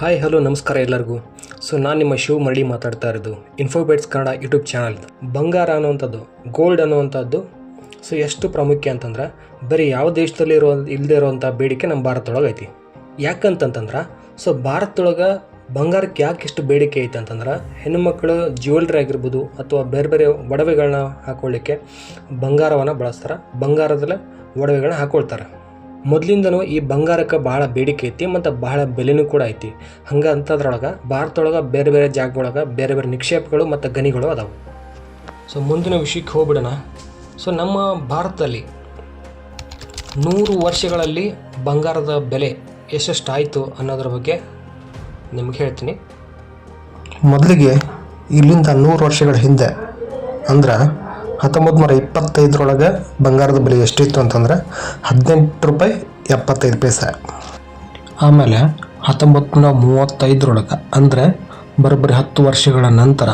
Hi hello ನಮಸ್ಕಾರ ಎಲ್ಲರಿಗೂ. So ನಾನು ನಿಮ್ಮ ಶಿವ ಮರಳಿ ಮಾತಾಡ್ತಾ ಇರೋದು. ಇನ್ಫೋಬೇಟ್ಸ್ ಕನ್ನಡ ಯೂಟ್ಯೂಬ್ ಚಾನಲ್ ಬಂಗಾರ ಅನ್ನುವಂಥದ್ದು ಗೋಲ್ಡ್ ಅನ್ನುವಂಥದ್ದು. ಸೊ ಎಷ್ಟು ಪ್ರಾಮುಖ್ಯ ಅಂತಂದ್ರೆ, ಬರೀ ಯಾವ ದೇಶದಲ್ಲಿ ಇರೋ ಇಲ್ಲದೆ ಇರೋವಂಥ ಬೇಡಿಕೆ ನಮ್ಮ ಭಾರತದೊಳಗೆ ಐತಿ. ಯಾಕಂತಂತಂದ್ರೆ ಸೊ ಭಾರತದೊಳಗೆ ಬಂಗಾರಕ್ಕೆ ಯಾಕೆ ಇಷ್ಟು ಬೇಡಿಕೆ ಐತೆ ಅಂತಂದ್ರೆ ಹೆಣ್ಣುಮಕ್ಕಳು ಜ್ಯುವೆಲ್ರಿ ಆಗಿರ್ಬೋದು ಅಥವಾ ಬೇರೆ ಬೇರೆ ಒಡವೆಗಳನ್ನ ಹಾಕೊಳ್ಳಿಕ್ಕೆ ಬಂಗಾರವನ್ನು ಬಳಸ್ತಾರೆ. ಬಂಗಾರದಲ್ಲೇ ಒಡವೆಗಳನ್ನ ಹಾಕೊಳ್ತಾರೆ. ಮೊದಲಿಂದನೂ ಈ ಬಂಗಾರಕ್ಕೆ ಭಾಳ ಬೇಡಿಕೆ ಐತಿ ಮತ್ತು ಬಹಳ ಬೆಲೆನೂ ಕೂಡ ಐತಿ. ಹಂಗೆ ಅಂಥದ್ರೊಳಗೆ ಭಾರತದೊಳಗೆ ಬೇರೆ ಬೇರೆ ಜಾಗದೊಳಗೆ ಬೇರೆ ಬೇರೆ ನಿಕ್ಷೇಪಗಳು ಮತ್ತು ಗನಿಗಳು ಅದಾವೆ. ಸೊ ಮುಂದಿನ ವಿಷಯಕ್ಕೆ ಹೋಗ್ಬಿಡೋಣ. ಸೊ ನಮ್ಮ ಭಾರತದಲ್ಲಿ ನೂರು ವರ್ಷಗಳಲ್ಲಿ ಬಂಗಾರದ ಬೆಲೆ ಎಷ್ಟೆಷ್ಟಾಯಿತು ಅನ್ನೋದ್ರ ಬಗ್ಗೆ ನಿಮ್ಗೆ ಹೇಳ್ತೀನಿ. ಮೊದಲಿಗೆ ಇಲ್ಲಿಂದ ನೂರು ವರ್ಷಗಳ ಹಿಂದೆ ಅಂದ್ರೆ ಹತ್ತೊಂಬತ್ತು ನೂರ ಇಪ್ಪತ್ತೈದರೊಳಗೆ ಬಂಗಾರದ ಬೆಲೆ ಎಷ್ಟಿತ್ತು ಅಂತಂದ್ರೆ ಹದಿನೆಂಟು ರೂಪಾಯಿ ಎಪ್ಪತ್ತೈದು ಪೈಸೆ. ಆಮೇಲೆ ಹತ್ತೊಂಬತ್ತು ನೂರ ಮೂವತ್ತೈದರೊಳಗೆ ಅಂದರೆ ಬರೋಬ್ಬರಿ ಹತ್ತು ವರ್ಷಗಳ ನಂತರ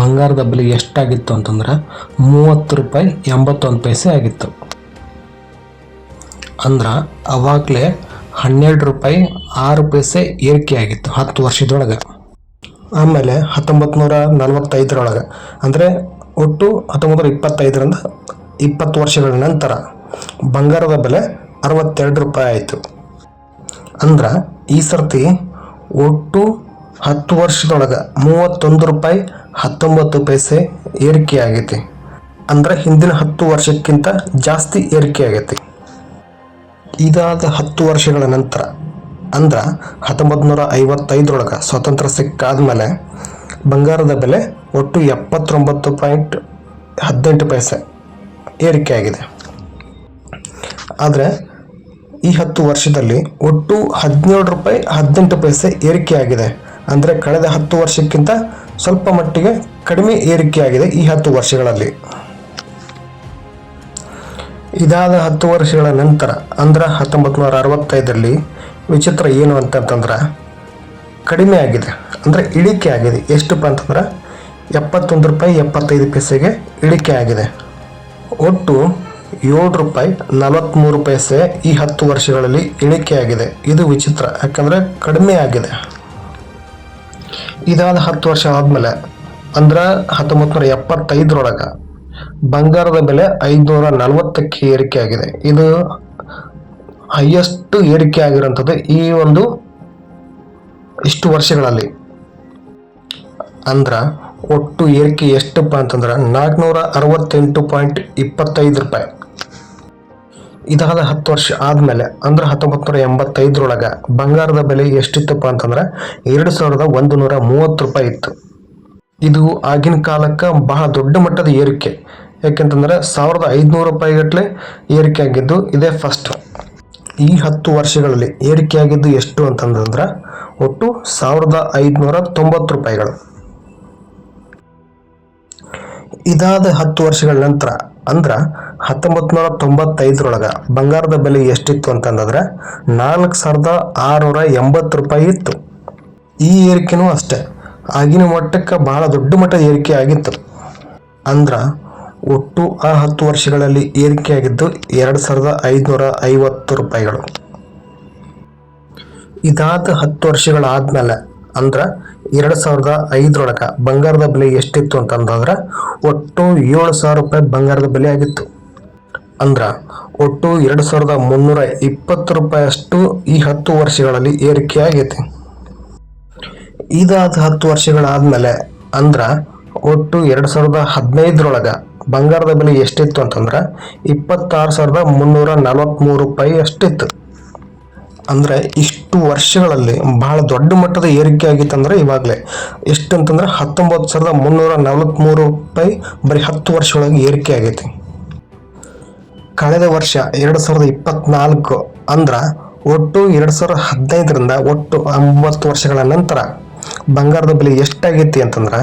ಬಂಗಾರದ ಬೆಲೆ ಎಷ್ಟಾಗಿತ್ತು ಅಂತಂದ್ರೆ ಮೂವತ್ತು ರೂಪಾಯಿ ಎಂಬತ್ತೊಂದು ಪೈಸೆ ಆಗಿತ್ತು. ಅಂದ್ರೆ ಅವಾಗಲೇ ಹನ್ನೆರಡು ರೂಪಾಯಿ ಆರು ಪೈಸೆ ಏರಿಕೆ ಆಗಿತ್ತು ಹತ್ತು ವರ್ಷದೊಳಗೆ. ಆಮೇಲೆ ಹತ್ತೊಂಬತ್ತು ನೂರ ನಲವತ್ತೈದರೊಳಗೆ ಅಂದರೆ ಒಟ್ಟು ಹತ್ತೊಂಬತ್ತು ನೂರ ಇಪ್ಪತ್ತೈದರಿಂದ ಇಪ್ಪತ್ತು ವರ್ಷಗಳ ನಂತರ ಬಂಗಾರದ ಬೆಲೆ ಅರವತ್ತೆರಡು ರೂಪಾಯಿ ಆಯಿತು. ಅಂದ್ರೆ ಈ ಸರ್ತಿ ಒಟ್ಟು ಹತ್ತು ವರ್ಷದೊಳಗೆ ಮೂವತ್ತೊಂದು ರೂಪಾಯಿ ಹತ್ತೊಂಬತ್ತು ಪೈಸೆ ಏರಿಕೆ ಆಗೈತಿ. ಅಂದರೆ ಹಿಂದಿನ ಹತ್ತು ವರ್ಷಕ್ಕಿಂತ ಜಾಸ್ತಿ ಏರಿಕೆ ಆಗೈತಿ. ಇದಾದ ಹತ್ತು ವರ್ಷಗಳ ನಂತರ ಅಂದ್ರೆ ಹತ್ತೊಂಬತ್ತು ನೂರ ಐವತ್ತೈದರೊಳಗೆ ಸ್ವಾತಂತ್ರ್ಯ ಸಿಕ್ಕಾದ್ಮೇಲೆ ಬಂಗಾರದ ಬೆಲೆ ಒಟ್ಟು ಎಪ್ಪತ್ತೊಂಬತ್ತು ಪಾಯಿಂಟ್ ಹದಿನೆಂಟು ಪೈಸೆ ಏರಿಕೆಯಾಗಿದೆ. ಆದರೆ ಈ ಹತ್ತು ವರ್ಷದಲ್ಲಿ ಒಟ್ಟು ಹದಿನೇಳು ರೂಪಾಯಿ ಹದಿನೆಂಟು ಪೈಸೆ ಏರಿಕೆಯಾಗಿದೆ. ಅಂದರೆ ಕಳೆದ ಹತ್ತು ವರ್ಷಕ್ಕಿಂತ ಸ್ವಲ್ಪ ಮಟ್ಟಿಗೆ ಕಡಿಮೆ ಏರಿಕೆಯಾಗಿದೆ ಈ ಹತ್ತು ವರ್ಷಗಳಲ್ಲಿ. ಇದಾದ ಹತ್ತು ವರ್ಷಗಳ ನಂತರ, ಅಂದ್ರೆ ಹತ್ತೊಂಬತ್ತು ನೂರ ಅರವತ್ತೈದರಲ್ಲಿ ವಿಚಿತ್ರ ಏನು ಅಂತಂತಂದ್ರೆ ಕಡಿಮೆ ಆಗಿದೆ. ಅಂದರೆ ಇಳಿಕೆ ಆಗಿದೆ. ಎಷ್ಟಪ್ಪ ಅಂತಂದ್ರೆ ಎಪ್ಪತ್ತೊಂದು ರೂಪಾಯಿ ಎಪ್ಪತ್ತೈದು ಪೈಸೆಗೆ ಇಳಿಕೆ ಆಗಿದೆ. ಒಟ್ಟು ಏಳು ರೂಪಾಯಿ ನಲವತ್ತ್ಮೂರು ಪೈಸೆ ಈ ಹತ್ತು ವರ್ಷಗಳಲ್ಲಿ ಇಳಿಕೆ ಆಗಿದೆ. ಇದು ವಿಚಿತ್ರ, ಯಾಕಂದರೆ ಕಡಿಮೆ ಆಗಿದೆ. ಇದಾದ ಹತ್ತು ವರ್ಷ ಆದಮೇಲೆ, ಅಂದ್ರೆ ಹತ್ತೊಂಬತ್ತು ನೂರ ಎಪ್ಪತ್ತೈದರೊಳಗೆ ಬಂಗಾರದ ಬೆಲೆ ಐದುನೂರ ನಲವತ್ತಕ್ಕೆ ಏರಿಕೆ ಆಗಿದೆ. ಇದು ಹೈಯೆಸ್ಟ್ ಏರಿಕೆ ಆಗಿರೋಂಥದ್ದು ಈ ಒಂದು ಇಷ್ಟು ವರ್ಷಗಳಲ್ಲಿ. ಅಂದ್ರ ಒಟ್ಟು ಏರಿಕೆ ಎಷ್ಟಪ್ಪ ಅಂತಂದ್ರೆ ನಾಲ್ಕುನೂರ ಅರವತ್ತೆಂಟು ಪಾಯಿಂಟ್ ಇಪ್ಪತ್ತೈದು ರೂಪಾಯಿ. ಇದಾದ ಹತ್ತು ವರ್ಷ ಆದಮೇಲೆ ಅಂದ್ರೆ ಹತ್ತೊಂಬತ್ತು ನೂರ ಎಂಬತ್ತೈದರೊಳಗೆ ಬಂಗಾರದ ಬೆಲೆ ಎಷ್ಟಿತ್ತಪ್ಪ ಅಂತಂದ್ರೆ ಎರಡು ಸಾವಿರದ ಒಂದು ನೂರ ಮೂವತ್ತು ರೂಪಾಯಿ ಇತ್ತು. ಇದು ಆಗಿನ ಕಾಲಕ್ಕೆ ಬಹಳ ದೊಡ್ಡ ಮಟ್ಟದ ಏರಿಕೆ. ಯಾಕೆಂತಂದ್ರೆ ಸಾವಿರದ ಐದುನೂರು ರೂಪಾಯಿಗಟ್ಟಲೆ ಏರಿಕೆ ಆಗಿದ್ದು ಇದೇ ಫಸ್ಟ್ ಈ ಹತ್ತು ವರ್ಷಗಳಲ್ಲಿ ಏರಿಕೆ ಆಗಿದ್ದು ಎಷ್ಟು ಅಂತಂದ್ರೆ ಒಟ್ಟು ಸಾವಿರದ ಐದುನೂರ ತೊಂಬತ್ತು ರೂಪಾಯಿಗಳು. ಇದಾದ ಹತ್ತು ವರ್ಷಗಳ ನಂತರ, ಅಂದ್ರೆ ಹತ್ತೊಂಬತ್ತು ನೂರ ತೊಂಬತ್ತೈದರೊಳಗೆ ಬಂಗಾರದ ಬೆಲೆ ಎಷ್ಟಿತ್ತು ಅಂತಂದ್ರೆ ನಾಲ್ಕು ಸಾವಿರದ ಆರುನೂರ ಎಂಬತ್ತು ರೂಪಾಯಿ ಇತ್ತು. ಈ ಏರಿಕೆನೂ ಅಷ್ಟೇ, ಆಗಿನ ಮಟ್ಟಕ್ಕೆ ಬಹಳ ದೊಡ್ಡ ಮಟ್ಟದ ಏರಿಕೆ ಆಗಿತ್ತು. ಅಂದ್ರೆ ಒಟ್ಟು ಆ ಹತ್ತು ವರ್ಷಗಳಲ್ಲಿ ಏರಿಕೆ ಆಗಿದ್ದು ಎರಡು ಸಾವಿರದ ಐದುನೂರ ಐವತ್ತು ರೂಪಾಯಿಗಳು. ಇದಾದ ಹತ್ತು ವರ್ಷಗಳಾದ್ಮೇಲೆ ಅಂದ್ರೆ ಎರಡು ಸಾವಿರದ ಐದರೊಳಗೆ ಬಂಗಾರದ ಬೆಲೆ ಎಷ್ಟಿತ್ತು ಅಂತಂದ್ರೆ ಒಟ್ಟು ಏಳು ಸಾವಿರ ರೂಪಾಯಿ ಬಂಗಾರದ ಬೆಲೆ ಆಗಿತ್ತು. ಅಂದ್ರೆ ಒಟ್ಟು ಎರಡು ಸಾವಿರದ ಮುನ್ನೂರ ಇಪ್ಪತ್ತು ರೂಪಾಯಿಯಷ್ಟು ಈ ಹತ್ತು ವರ್ಷಗಳಲ್ಲಿ ಏರಿಕೆ ಆಗೈತಿ. ಇದಾದ ಹತ್ತು ವರ್ಷಗಳಾದ್ಮೇಲೆ ಅಂದ್ರ ಒಟ್ಟು ಎರಡು ಸಾವಿರದ ಹದಿನೈದರೊಳಗೆ ಬಂಗಾರದ ಬೆಲೆ ಎಷ್ಟಿತ್ತು ಅಂತಂದ್ರೆ ಇಪ್ಪತ್ತಾರು ಸಾವಿರದ ಮುನ್ನೂರ ನಲವತ್ತ್ಮೂರು ರೂಪಾಯಿ ಅಷ್ಟಿತ್ತು. ಅಂದ್ರೆ ಇಷ್ಟು ವರ್ಷಗಳಲ್ಲಿ ಬಹಳ ದೊಡ್ಡ ಮಟ್ಟದ ಏರಿಕೆ ಆಗಿತ್ತಂದ್ರೆ ಇವಾಗಲೇ. ಎಷ್ಟು ಅಂತಂದ್ರೆ ಹತ್ತೊಂಬತ್ತು ಸಾವಿರದ ಮುನ್ನೂರ ನಲವತ್ತ್ಮೂರು ರೂಪಾಯಿ ಬರೀ ಹತ್ತು ವರ್ಷದೊಳಗೆ ಏರಿಕೆ ಆಗೈತಿ. ಕಳೆದ ವರ್ಷ ಎರಡು ಸಾವಿರದ ಇಪ್ಪತ್ನಾಲ್ಕು ಅಂದ್ರೆ ಒಟ್ಟು ಎರಡು ಸಾವಿರದ ಹದಿನೈದರಿಂದ ಒಟ್ಟು ಒಂಬತ್ತು ವರ್ಷಗಳ ನಂತರ ಬಂಗಾರದ ಬೆಲೆ ಎಷ್ಟಾಗೈತಿ ಅಂತಂದ್ರೆ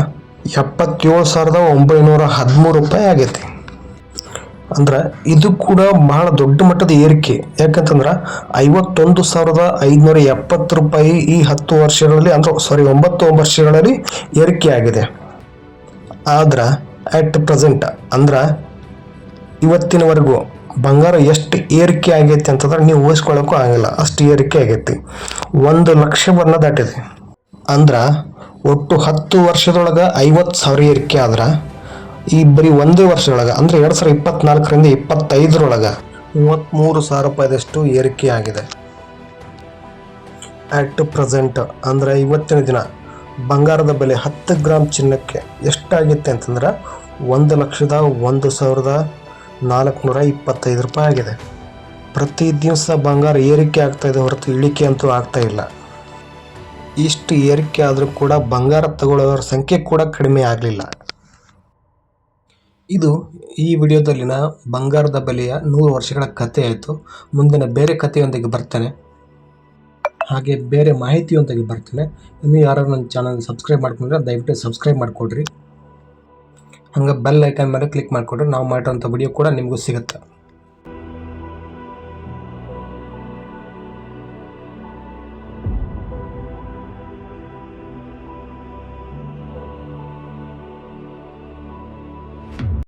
ಎಪ್ಪತ್ತೇಳು ಸಾವಿರದ ಒಂಬೈನೂರ ಹದಿಮೂರು ರೂಪಾಯಿ ಆಗೈತಿ. ಅಂದ್ರೆ ಇದು ಕೂಡ ಬಹಳ ದೊಡ್ಡ ಮಟ್ಟದ ಏರಿಕೆ. ಯಾಕಂತಂದ್ರೆ ಐವತ್ತೊಂದು ಸಾವಿರದ ಐದುನೂರ ಎಪ್ಪತ್ತು ರೂಪಾಯಿ ಈ ಹತ್ತು ವರ್ಷಗಳಲ್ಲಿ ಅಂದ್ರೆ ಸಾರಿ ಒಂಬತ್ತು ವರ್ಷಗಳಲ್ಲಿ ಏರಿಕೆ ಆಗಿದೆ. ಆದ್ರೆ ಅಟ್ ಪ್ರೆಸೆಂಟ್ ಅಂದ್ರೆ ಇವತ್ತಿನವರೆಗೂ ಬಂಗಾರ ಎಷ್ಟು ಏರಿಕೆ ಆಗೈತಿ ಅಂತಂದ್ರೆ ನೀವು ಊಹಿಸ್ಕೊಳ್ಳೋಕ್ಕೂ ಆಗಿಲ್ಲ ಅಷ್ಟು ಏರಿಕೆ ಆಗೈತಿ. ಒಂದು ಲಕ್ಷವನ್ನು ದಾಟಿದೆ. ಅಂದ್ರೆ ಒಟ್ಟು ಹತ್ತು ವರ್ಷದೊಳಗೆ ಐವತ್ತು ಸಾವಿರ ಏರಿಕೆ ಆದ್ರೆ ಈ ಬರೀ ಒಂದೇ ವರ್ಷದೊಳಗೆ, ಅಂದರೆ ಎರಡು ಸಾವಿರದ ಇಪ್ಪತ್ನಾಲ್ಕರಿಂದ ಇಪ್ಪತ್ತೈದರೊಳಗೆ ಮೂವತ್ತ್ಮೂರು ಸಾವಿರ ರೂಪಾಯಿದಷ್ಟು ಏರಿಕೆ ಆಗಿದೆ. ಟು ಪ್ರೆಸೆಂಟ್ ಅಂದರೆ ಇವತ್ತಿನ ದಿನ, ಬಂಗಾರದ ಬೆಲೆ ಹತ್ತು ಗ್ರಾಮ್ ಚಿನ್ನಕ್ಕೆ ಎಷ್ಟಾಗಿತ್ತೆ ಅಂತಂದ್ರೆ ಒಂದು ಲಕ್ಷದ ಒಂದು ಸಾವಿರದ ನಾಲ್ಕುನೂರ ಇಪ್ಪತ್ತೈದು ರೂಪಾಯಿ ಆಗಿದೆ. ಪ್ರತಿ ದಿವಸ ಬಂಗಾರ ಏರಿಕೆ ಆಗ್ತಾ ಇದೆ ಹೊರತು ಇಳಿಕೆ ಅಂತೂ ಆಗ್ತಾ ಇಲ್ಲ. ಇಷ್ಟು ಏರಿಕೆ ಆದರೂ ಕೂಡ ಬಂಗಾರ ತಗೊಳ್ಳೋರ ಸಂಖ್ಯೆ ಕೂಡ ಕಡಿಮೆ ಆಗಲಿಲ್ಲ. ಇದು ಈ ವಿಡಿಯೋದಲ್ಲಿನ ಬಂಗಾರದ ಬೆಲೆಯ ನೂರು ವರ್ಷಗಳ ಕಥೆ ಆಯಿತು. ಮುಂದಿನ ಬೇರೆ ಕಥೆಯೊಂದಿಗೆ ಬರ್ತೇನೆ. ಹಾಗೆ ಬೇರೆ ಮಾಹಿತಿಯೊಂದಿಗೆ ಬರ್ತೇನೆ. ನೀವು ಯಾರು ನನ್ನ ಚಾನಲ್ ಸಬ್ಸ್ಕ್ರೈಬ್ ಮಾಡ್ಕೊಂಡ್ರೆ ದಯವಿಟ್ಟು ಸಬ್ಸ್ಕ್ರೈಬ್ ಮಾಡಿಕೊಡ್ರಿ. ಹಂಗೆ ಬೆಲ್ ಐಕನ್ ಮೇಲೆ ಕ್ಲಿಕ್ ಮಾಡಿಕೊಡ್ರಿ ನಾವು ಮಾಡಿರೋಂಥ ವಿಡಿಯೋ ಕೂಡ ನಿಮಗೂ ಸಿಗುತ್ತೆ.